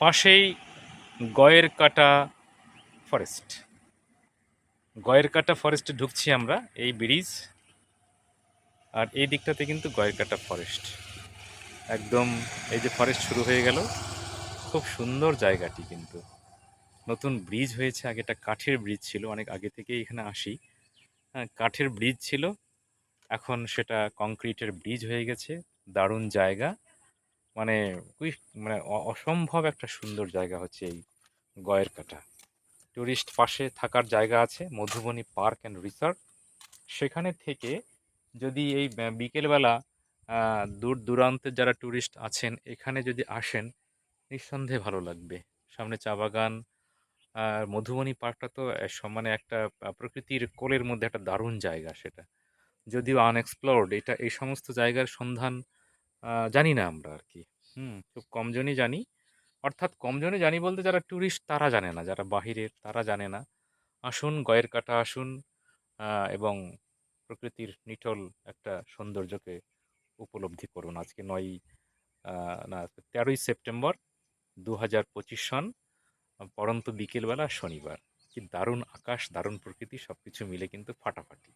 পাশেই গয়ের কাটা ফরেস্ট গয়ের কাটা ফরেস্টে ঢুকছি আমরা, এই ব্রিজ। আর এই দিকটাতে কিন্তু গয়ের কাটা ফরেস্ট একদম এই যে ফরেস্ট শুরু হয়ে গেল, খুব সুন্দর জায়গাটি কিন্তু। নতুন ব্রিজ হয়েছে, আগে একটা কাঠের ব্রিজ ছিল, অনেক আগে থেকেই এখানে আসি। হ্যাঁ কাঠের ব্রিজ ছিল, এখন সেটা কংক্রিটের ব্রিজ হয়ে গেছে, দারুণ জায়গা। মানে মানে অসম্ভব একটা সুন্দর জায়গা হচ্ছে এই গয়ের কাটা। টুরিস্ট পাশে থাকার জায়গা আছে, মধুবনী পার্ক অ্যান্ড রিসর্ট। সেখানে থেকে যদি এই বিকেলবেলা দূর দূরান্তের যারা টুরিস্ট আছেন, এখানে যদি আসেন, নিঃসন্দেহে ভালো লাগবে। সামনে চা বাগান, আর মধুবনী পার্কটা তো এ সব মানে একটা প্রকৃতির কোলের মধ্যে একটা দারুণ জায়গা সেটা। যদিও আনএক্সপ্লোরড, এটা এই সমস্ত জায়গার সন্ধান জানি না আমরা আর কি হুম, খুব কমজনই জানি। অর্থাৎ কমজনই জানি বলতে যারা ট্যুরিস্ট তারা জানে না, যারা বাহিরের তারা জানে না। আসুন, গয়ের কাটা আসুন এবং প্রকৃতির নিটল একটা সৌন্দর্যকে উপলব্ধি করুন। আজকে নয় না, তেরোই সেপ্টেম্বর দু হাজার পঁচিশ সন, পরন্ত বিকেলবেলা শনিবার। কি দারুণ আকাশ, দারুণ প্রকৃতি সব কিছু মিলে কিন্তু ফাটাফাটি।